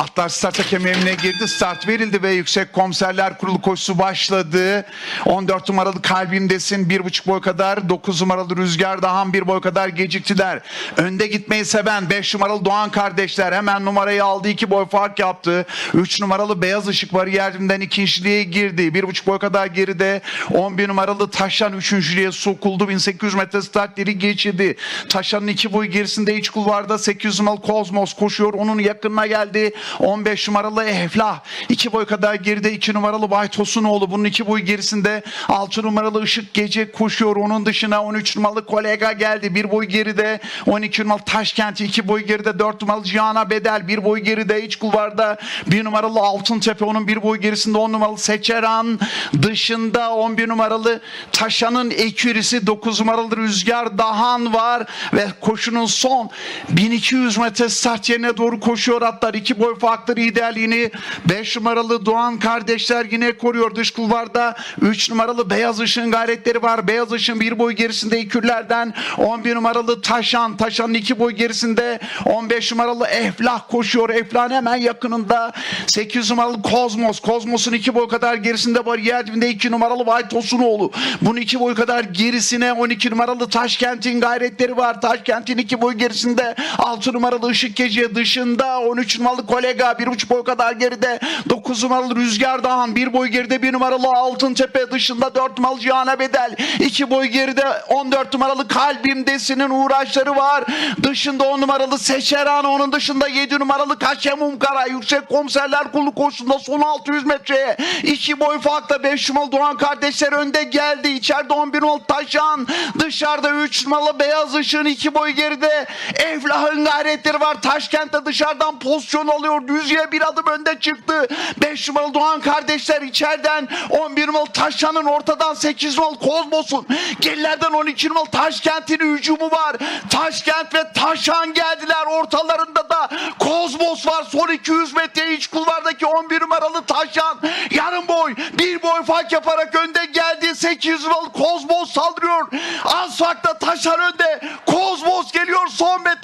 Atlar start hakemine girdi. Start verildi ve Yüksek Komiserler Kurulu koşusu başladı. 14 numaralı Kalbimdesin bir buçuk boy kadar. 9 numaralı Rüzgar Dahan bir boy kadar geciktiler. Önde gitmeyi seven 5 numaralı Doğan kardeşler hemen numarayı aldı. 2 boy fark yaptı. 3 numaralı Beyaz Işık bariyerinden ikinciliğe girdi. Bir buçuk boy kadar geride 11 numaralı Taşan üçüncülüğe sokuldu. 1800 metre startleri geçirdi. Taşan'ın iki boy gerisinde iç kulvarda 800 numaralı Kozmos koşuyor. Onun yakınına geldi. 15 numaralı Eflah. 2 boy kadar geride 2 numaralı Bay Tosunoğlu. Bunun 2 boy gerisinde 6 numaralı Işık Gece koşuyor. Onun dışına 13 numaralı Kolega geldi. 1 boy geride 12 numaralı Taşkent. 2 boy geride 4 numaralı Cihan'a Bedel. 1 boy geride iç kulvarda 1 numaralı Altıntepe. Onun 1 boy gerisinde 10 numaralı Seçeran. Dışında 11 numaralı Taşan'ın ekürisi 9 numaralı Rüzgar Dahan var ve koşunun son 1200 metre start yerine doğru koşuyor atlar. 2 boy farklı liderliğini 5 numaralı Doğan kardeşler yine koruyor. Dış kulvarda 3 numaralı Beyaz Işın gayretleri var. Beyaz Işın bir boy gerisinde ekürlerden 11 numaralı Taşan. Taşan'ın 2 boy gerisinde 15 numaralı Eflah koşuyor. Eflah'ın hemen yakınında 8 numaralı Kozmos. Kozmos'un 2 boy kadar gerisinde bariyer dibinde 2 numaralı Vay Tosunoğlu. Bunun 2 boy kadar gerisine 12 numaralı Taşkent'in gayretleri var. Taşkent'in 2 boy gerisinde 6 numaralı Işık Gece dışında 13 numaralı Kolega 1,5 boy kadar geride 9 numaralı Rüzgar Dağhan 1 boy geride 1 numaralı Altın Tepe dışında 4 numaralı Cihan'a Bedel 2 boy geride 14 numaralı Kalbimdesin'in uğraşları var. Dışında 10 numaralı Seçeran onun dışında 7 numaralı Kaşemum Kara Yüksek Komiserler Kurulu koşusunda son 600 metreye 2 boy farkla 5 numaralı Doğan kardeşler önde geldi. İçeride 11 numaralı Taşan dışarıda 3 numaralı Beyaz Işın 2 boy geride Eflah'ın gayretleri var. Taşkent'te dışarıdan pozisyon alıyor. Düzye bir adım önde çıktı. 5 numaralı Doğan kardeşler içeriden 11 numaralı Taşan'ın ortadan 8 numaralı Kozmos'un gerilerden 12 numaralı Taşkent'in hücumu var. Taşkent ve Taşan geldiler. Ortalarında da Kozmos var. Son 200 metre iç kulvardaki 11 numaralı Taşan yarım boy bir boy fark yaparak önde geldi. 800 numaralı Kozmos saldırıyor. Az farkla Taşan önde. Kozmos geliyor. Son metreler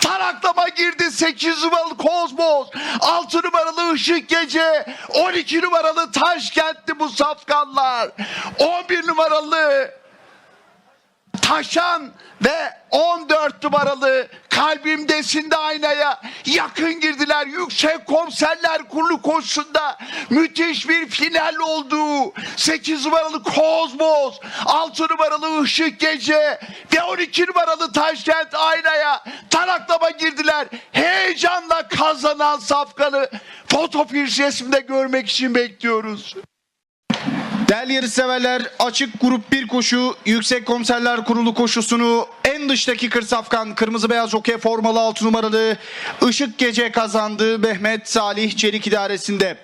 Taraklama girdi 8 numaralı Kozmos. 6 numaralı Işık Gece. 12 numaralı Taşkent'ti bu Safkanlar. 11 numaralı Taşan ve 14 numaralı kalbimdesinde aynaya yakın girdiler. Yüksek Komiserler Kurulu koşusunda müthiş bir final oldu. 8 numaralı Kozmos, 6 numaralı Işık Gece ve 12 numaralı Taşkent aynaya taraklama girdiler. Heyecanla kazanan safkanı fotofiş resminde görmek için bekliyoruz. Değerli yarışseverler açık grup 1 koşu Yüksek Komiserler Kurulu koşusunu en dıştaki Kırsafkan kırmızı beyaz jockey formalı 6 numaralı Işık Gece kazandı Mehmet Salih Çelik idaresinde.